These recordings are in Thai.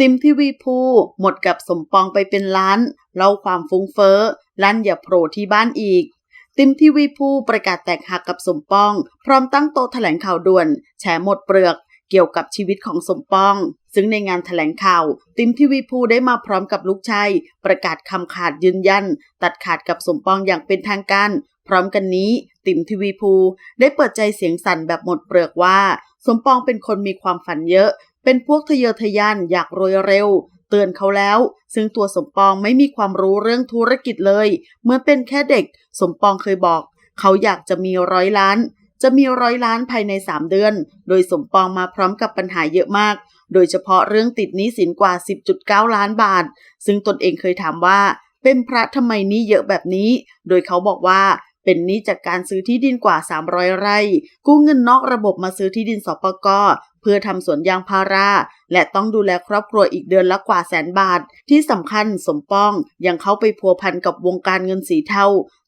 ติมทีวีพูหมดกับสมปองไปเป็นล้านเล่าความฟุ้งเฟ้อลั่นอย่าโผล่ที่บ้านอีก ติมทีวีพูประกาศแตกหักกับสมปอง พร้อมตั้งโต๊ะแถลงข่าวด่วน แฉหมดเปลือกเกี่ยวกับชีวิตของสมปอง ซึ่งในงานแถลงข่าว ติมทีวีพูได้มาพร้อมกับลูกชายประกาศคำขาดยืนยัน ตัดขาดกับสมปองอย่างเป็นทางการ พร้อมกันนี้ ติมทีวีพูได้เปิดใจเสียงสั่นแบบหมดเปลือกว่า สมปองเป็นคนมีความฝันเยอะ เป็นพวกทะเยอทะยานอยากรวยเร็ว เตือนเขาแล้ว ซึ่งตัวสมปองไม่มีความรู้เรื่องธุรกิจเลย เหมื่อเป็นแค่เด็ก สมปองเคยบอก เขาอยากจะมีร้อยล้าน จะมีร้อยล้านภายใน 3 เดือน โดยสมปองมาพร้อมกับปัญหาเยอะมาก โดยเฉพาะเรื่องติดหนี้สินกว่า 10.9 ล้านบาท ซึ่งตนเองเคยถามว่าเป็นพระทำไมนี้เยอะแบบนี้ โดยเขาบอกว่า เป็นหนี้จากการซื้อที่ดินกว่า 300 ไร่ กู้เงินนอกระบบมาซื้อที่ดินสปกเพื่อทำสวนยางพารา และต้องดูแลครอบครัวอีกเดือนละกว่าแสนบาท ที่สำคัญสมปองยังเข้าไปพัวพันกับวงการเงินสีเทา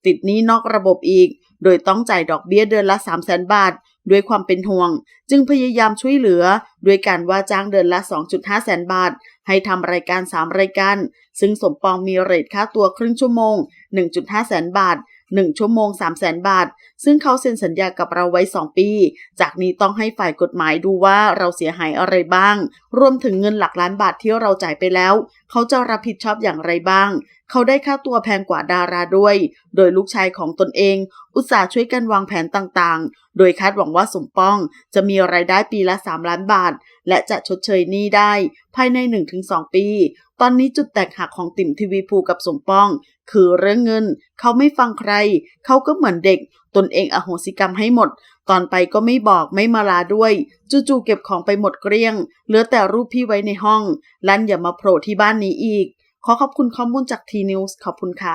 ติดหนี้นอกระบบอีก โดยต้องจ่ายดอกเบี้ยเดือนละ3 0 0แสนบาทด้วยความเป็นห่วง จึงพยายามช่วยเหลือ ด้วยการว่าจ้างเดือนละ 2.5 แสนบาท ให้ทำรายการ 3 รายการ ซึ่งสมปองมีเรทค่าตัวครึ่งชั่วโมง 1.5 แสนบาท 1 ชั่วโมง 3 0 0แสนบาท ซึ่งเขาเซ็นสัญญากับเราไว้ 2 ปี จากนี้ต้องให้ฝ่ายกฎหมายดูว่าเราเสียหายอะไรบ้าง รวมถึงเงินหลักล้านบาทที่เราจ่ายไปแล้ว เขาจะรับผิดชอบอย่างไรบ้าง เขาได้ค่าตัวแพงกว่าดาราด้วย โดยลูกชายของตนเอง อุตส่าห์ช่วยกันวางแผนต่างๆ โดยคาดหวังว่าสมปอง จะมีรายได้ปีละ 3 ล้านบาท และจะชดเชยหนี้ได้ ภายใน 1-2 ปีตอนนี้จุดแตกหักของติ่มทีวีภูกับสมปอง คือเรื่องเงิน เขาไม่ฟังใคร เขาก็เหมือนเด็ก ตนเองอโหสิกรรมให้หมด ตอนไปก็ไม่บอกไม่มาลาด้วย จู่ๆเก็บของไปหมดเกลี้ยง เหลือแต่รูปพี่ไว้ในห้อง ลั่นอย่ามาโผล่ที่บ้านนี้อีก ขอขอบคุณข้อมูลจากทีนิวส์ขอบคุณค่ะ